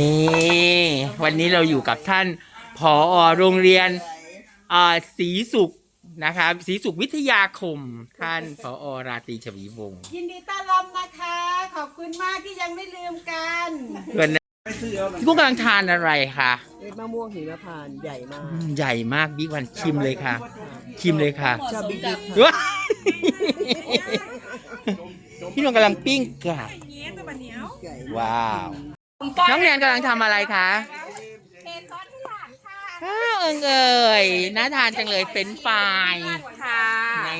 นี่ วันนี้เราอยู่กับท่านผอโรงเรียนอ่าศรีสุขนะครับศรีสุขวิทยาคม ท่านผอราตรีชวีวงศ์ยินดีต้อนรับนะคะ ขอบคุณมากที่ยังไม่ลืมกันวันนี้พี่กุ้งกำลังทานอะไรคะเม็ดมะม่วงหิมพานต์ใหญ่มากอืมใหญ่มากบิ๊กวันชิมเลยค่ะ ชิมเลยค่ะชอบบิ๊กบิ๊กว้ายพี่นงกำลังปิ้งไก่ใหญ่ว้าว น้องแนนกำลังทำอะไรคะข้าวเอิงเอ่ยน่าทานจังเลยเป็นไฟรายค่ะใน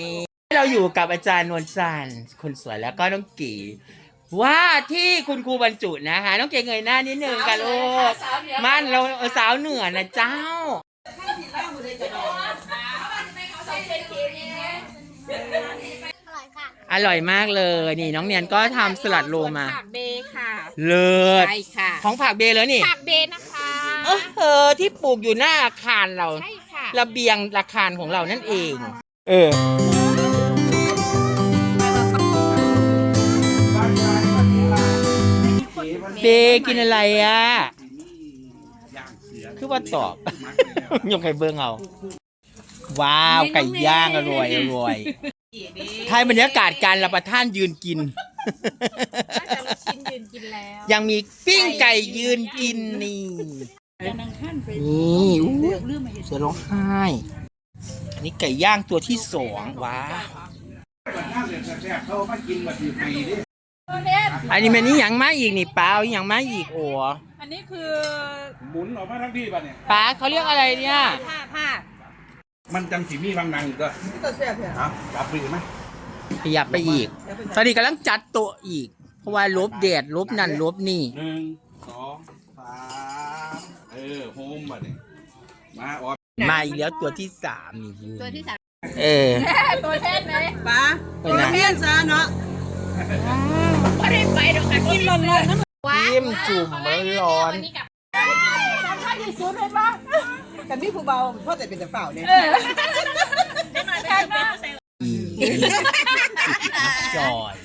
เราอยู่กับอาจารย์นวลจันทร์คนสวยแล้วก็น้องกีว่าที่คุณครูบรรจุนะคะน้องเก๋เงยหน้านิดนึงกันลูกมันเราเออสาวเหนือนะเจ้า อร่อยมากเลย นี่น้องเนียนก็ทำสลัดโลมา ผักเบค่ะเลิศใช่ค่ะของผักเบเลยนี่ผักเบนะคะเออเออที่ปลูกอยู่หน้าอาคารเรา ใช่ค่ะระเบียงอาคารของเรานั่นเอง เออ เบกินอะไรอะ คือว่าตอบ ยกไข่เบิ้งเอา ว้าว ไก่ย่างอร่อยอร่อย ไทยบรรยากาศการรับประทานยืนกิน น่าจะลูกชิ้นยืนกินแล้วยังมีปิ้งไก่ยืนกินนี่นี่อู้เสือร้องไห้ อันนี้ไก่ย่างตัวที่สองว้าวอันนี้มันนี่ยังมาอีกนี่ป้าเอายังมาอีกโอ้อันนี้คือหมุนออกมาทั้งที่ป่ะเนี่ย ป้าเขาเรียกอะไรเนี่ย ผ้าผ้ามันจังสีมีบางนางอีกก็ก็แซ่บเนี่ยเอาจับไปอีกไหม ขยับไปอีก ตอนนี้กำลังจัดโต๊ะอีก เพราะว่าลบแดดลบนั่นลบนี่ หนึ่งสองสามเออโฮมป่ะเนี่ยมาออกมาอีกแล้วตัวที่สามนี่ตัวที่สามเออ ตัวเทศเลยป้าไปตัวนะเพี้ยนซะเนาะไม่ได้ไปดอกกันกินร้อนๆนะจิ้มจุ่มร้อนวันนี้กับสำคัญที่สุดเลยปะกันพี่ผู้เบาพ่อแต่เป็นแต่เปล่าเนี่ยๆจ อย